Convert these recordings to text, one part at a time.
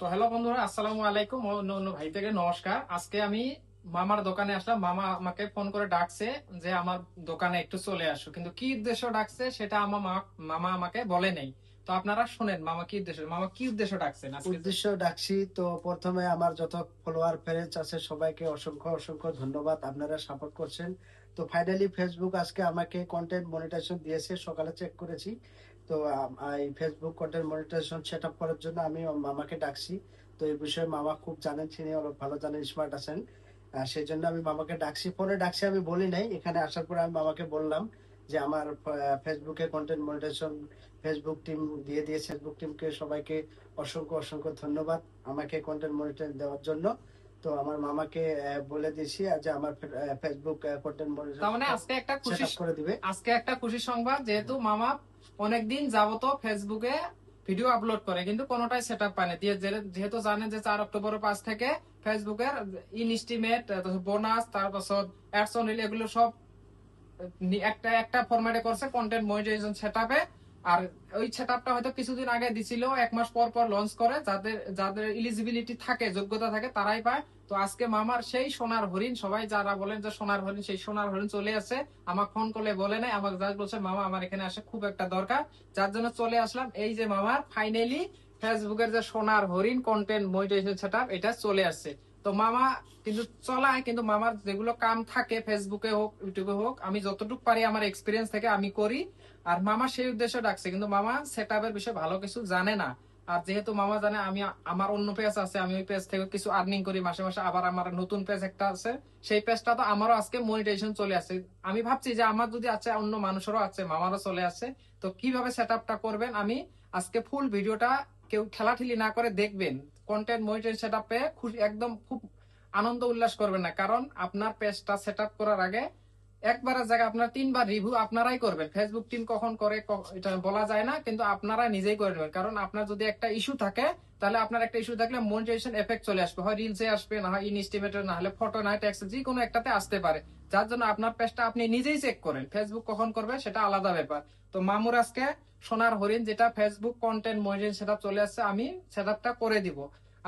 তো হ্যালো বন্ধুরা, আসসালামু আলাইকুম অন্য ভাই থেকে নমস্কার। আজকে আমি মামার দোকানে আসলাম। মামা আমাকে ফোন করে ডাকছে যে আমার দোকানে একটু চলে আসো। কিন্তু কি উদ্দেশ্য ডাকছে সেটা আমার মামা আমাকে বলে নেই। তো আপনারা শুনেন, মামা কি উদ্দেশ্য মামা কি উদ্দেশ্য ডাকছেন উদ্দেশ্য ডাকছি তো প্রথমে আমার যত ফলোয়ার ফ্রেন্ডস আছে, সবাইকে অসংখ্য অসংখ্য ধন্যবাদ আপনারা সাপোর্ট করছেন। তো ফাইনালি ফেসবুক আজকে আমাকে কন্টেন্ট মনিটাইজেশন দিয়েছে, সকালে চেক করেছি। তো এই Facebook content monetization set up করার জন্য আমি মামাকে ডাকছি। তো এই বিষয়ে মামা খুব জানেন তিনি অনেক ভালো জানেন স্মার্ট আছেন। সেই জন্য আমি মামাকে ডাকছি। ফোনে ডাকছি আমি বলি নাই এখানে আসার পরে আমি মামাকে বললাম যে আমার ফেসবুকে কন্টেন্ট মনিটাইজেশন ফেসবুক টিম দিয়ে দিয়ে ফেসবুক টিমকে সবাইকে অসংখ্য অসংখ্য ধন্যবাদ আমাকে কন্টেন্ট মনিটর দেওয়ার জন্য। তো আমার মামাকে বলে দিয়েছি যে আমার ফেসবুক কন্টেন্ট তার মানে আজকে একটা খুশি করে দিবে। আজকে একটা খুশি সংবাদ যেহেতু মামা অনেকদিন যাবত ফেসবুকে ভিডিও আপলোড করে, কিন্তু কোনোটাই সেট আপ পায়নি দিয়ে যে- যেহেতু জানেন যে চার অক্টোবরের পাঁচ থেকে ফেসবুকের ইনস্টিমেট বোনাস তারপাছত অ্যাডস অন রিল এগুলো সব একটা একটা ফরম্যাটে করছে কন্টেন্ট মনিটাইজেশন সেটআপে আর ওই সেট আপটা হয়তো কিছুদিন আগে দিছিল, এক মাস পর পর লঞ্চ করে। যাদের যাদের ইলিজিবিলিটি থাকে, যোগ্যতা থাকে, তারাই পায়। তো আজকে মামার সেই সোনার হরিণ, সবাই যারা বলেন যে সোনার হরিণ, সেই সোনার হরিণ চলে আসে, আমাকে ফোন করলে বলে নাই আমাকে জাস্ট বলছে, মামা, আমার এখানে আসে খুব একটা দরকার। যার জন্য চলে আসলাম। এই যে মামার ফাইনালি ফেসবুকের যে সোনার হরিণ কন্টেন্ট মনিটাইজেশন সেটআপ এটা চলে আসছে তো মামা কিন্তু চলায়, কিন্তু মামার যেগুলো কাম থাকে ফেসবুকে হোক ইউটিউবে হোক, আমি যতটুকু পারি আমার এক্সপিরিয়েন্স থেকে আমি করি। আর মামা সেই উদ্দেশ্যে ডাকছে, কিন্তু মামা সেট আপের বিষয়ে ভালো কিছু জানে না। আর যেহেতু মামা জানে আমি আমার অন্য পেজ আছে, আমি ওই পেজ থেকে কিছু আর্নিং করি, মাসে মাসে আবার আমার নতুন পেজ একটা আছে। সেই পেজটা তো আমারও আজকে মনিটাইজেশন চলে আসছে আমি ভাবছি যে আমার যদি আছে, অন্য মানুষেরও আছে, মামারও চলে আসছে তো কীভাবে সেট আপটা করবেন? আমি আজকে ফুল ভিডিওটা কেউ ঠেলাঠেলি না করে দেখবেন। কন্টেন্ট মনিটাইজেশন সেট আপে একদম খুব আনন্দ উল্লাস করবেন না। কারণ আপনার পেজটা সেট আপ করার আগে একবারের জায়গায় আপনার তিনবার রিভিউ আপনারাই করবেন। ফেসবুক টিম কখন করে এটা বলা যায় না, কিন্তু আপনারা নিজেই করে নেবেন। কারণ আপনার যদি একটা ইস্যু থাকে, তাহলে আপনার একটা ইস্যু থাকলে মনিটাইজেশন এফেক্ট চলে আসবে। হয় রিলসে আসবে, না হয় ইনস্টিমেটর না হলে ফটো না টেক্সট যে কোনো একটাতে আসতে পারে। যার জন্য আপনার পেজটা আপনি নিজেই চেক করেন। ফেসবুক কখন করবে, সেটা আলাদা ব্যাপার। তো মামুর আজকে সোনার হরিণ, যেটা ফেসবুক কন্টেন্ট মনিটাইজেশন সেটা চলে আসছে, আমি সেটআপটা করে দিব।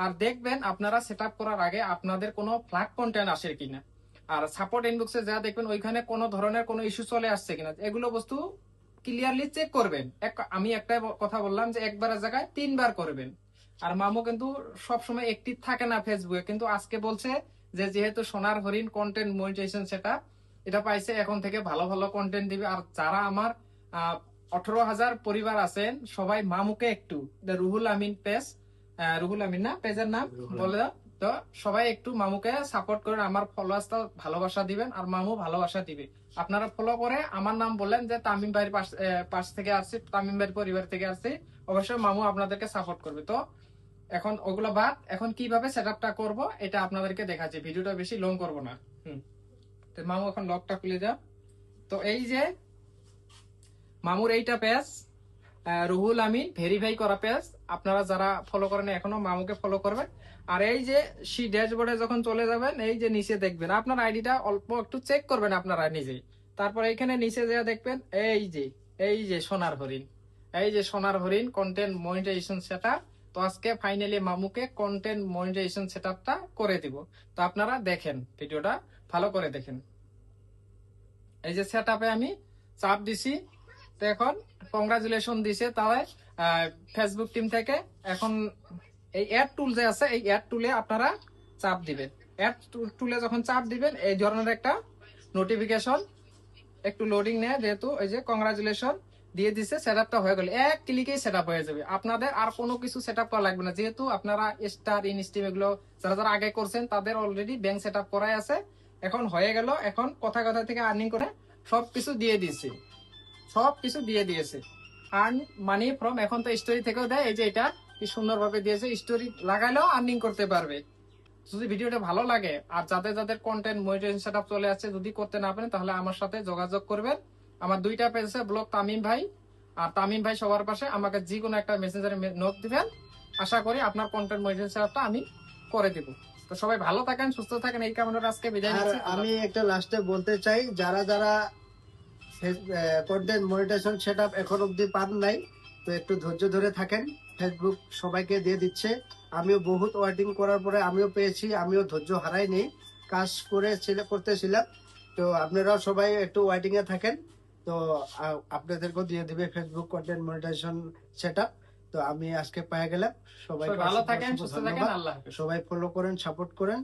আর দেখবেন, আপনারা সেট করার আগে আপনাদের কোনো ফ্ল্যাগ কন্টেন্ট আসে কিনা। আর সাপোর্ট ইনবক্সে যা দেখবেন ওইখানে কোনো ধরনের কোনো ইস্যু চলে আসছে কিনা এগুলো বস্তু ক্লিয়ারলি চেক করবেন। আমি একটা কথা বললাম যে একবারের জায়গায় তিনবার করবেন। আর মামু কিন্তু সবসময় একটিভ থাকে না ফেসবুকে কিন্তু আজকে বলছে যে যেহেতু সোনার হরিণ কন্টেন্ট মনিটাইজেশন সেটা এটা পাইছে এখন থেকে ভালো ভালো কন্টেন্ট দিবে। আর যারা আমার আঠারো হাজার পরিবার আছেন সবাই মামুকে একটু রুহুল আমিন পেজ রুহুল আমিন না পেজের নাম বলে দাও। তো সবাই একটু মামুকে সাপোর্ট করেন আমার ফলোয়ার্সটা ভালোবাসা দিবেন আর মামু ভালোবাসা দিবে। আপনারা ফলো করে আমার নাম বললেন যে তামিম ভাইয়ের পাশ থেকে আসছি, তামিম ভাইয়ের পরিবার থেকে আসছি। অবশ্যই মামু আপনাদেরকে সাপোর্ট করবে। তো এখন ওগুলো বাদ, এখন কীভাবে সেট আপটা করব এটা আপনাদেরকে দেখাচ্ছি। ভিডিওটা বেশি লং করব না। হুম। মামু এখন লকটা খুলে দাও তো এই যে মামুর এইটা পেজ রুহুল আমিন ভেরিফাই করা পেজ আপনারা যারা ফলো করেন এখনও মামুকে ফলো করবেন। আর এই যে সি ড্যাশবোর্ডে যখন চলে যাবেন, এই যে নিচে দেখবেন, আপনার আইডিটা অল্প একটু চেক করবেন আপনারা নিজেই। তারপর এখানে নিচে যা দেখবেন, এই যে এই যে সোনার হরিণ। এই যে সোনার হরিণ কন্টেন্ট মনিটাইজেশন সেটা তো আজকে ফাইনালি মামুকে কন্টেন্ট মনিটাইজেশন সেটআপটা করে দিব। তো আপনারা দেখেন ভিডিওটা ভালো করে দেখেন। এই যে সেটআপে আমি চাপ দিছি। তো এখন কংগ্রাচুলেশন দিছে তাহলে ফেসবুক টিম থেকে। এখন এই অ্যাড টুল যে আছে, এই অ্যাড টুলে আপনারা চাপ দিবেন। অ্যাড টুলে যখন চাপ দিবেন, এই ধরনের একটা নোটিফিকেশন একটু লোডিং নেয়, যেহেতু এই যে কংগ্রাচুলেশন দিয়ে দিছে সেট আপটা হয়ে গেল। এক ক্লিকেই সেট আপ হয়ে যাবে। আপনাদের আর কোনো কিছু সেট আপ করা লাগবে না। যেহেতু আপনারা স্টার ইনস্টিম এগুলো যারা যারা আগে করছেন, তাদের অলরেডি ব্যাংক সেট আপ করাই আছে। এখন হয়ে গেল। এখন কথা কথা থেকে আর্নিং করে সব কিছু দিয়ে দিয়েছে সব কিছু দিয়ে দিয়েছে। আর্ন মানি ফ্রম এখন তো স্টোরি থেকেও দেয় এই যে এটা কি সুন্দরভাবে দিয়েছে স্টোরি লাগাইলেও আর্নিং করতে পারবে। যদি ভিডিওটা ভালো লাগে আর যাদের যাদের কন্টেন্ট মনিটাইজেশন সেটআপ চলে আসছে যদি করতে না পারেন তাহলে আমার সাথে যোগাযোগ করবেন। আমার দুইটা পেজ আছে ব্লগ তামিম ভাই আর তামিম ভাই সবার পাশে আমাকে যে কোনো একটা মেসেঞ্জারে নোট দিবেন। আশা করি আপনার কন্টেন্ট মনিটাইজেশন সেটআপটা আমি করে দিব। তো সবাই ভালো থাকেন সুস্থ থাকেন এই কামনাটা আজকে বিদায় নিচ্ছি। আমি একটা লাস্টে বলতে চাই যারা যারা কন্টেন্ট মনিটাইজেশন সেট আপ এখন অব্দি পান নাই। তো একটু ধৈর্য ধরে থাকেন। ফেসবুক সবাইকে দিয়ে দিচ্ছে। আমিও বহুত ওয়েটিং করার পরে আমিও পেয়েছি আমিও ধৈর্য হারাই নেই। কাজ করে ছিল- করতেছিলাম। তো আপনারাও সবাই একটু ওয়েটিং এ থাকেন। তো আপনাদেরকেও দিয়ে দিবে ফেসবুক কন্টেন্ট মনিটাইজেশন সেট তো আমি আজকে পেয়ে গেলাম। সবাই ভালো থাকেন সুস্থ থাকেন আল্লাহ। সবাই ফলো করেন সাপোর্ট করেন।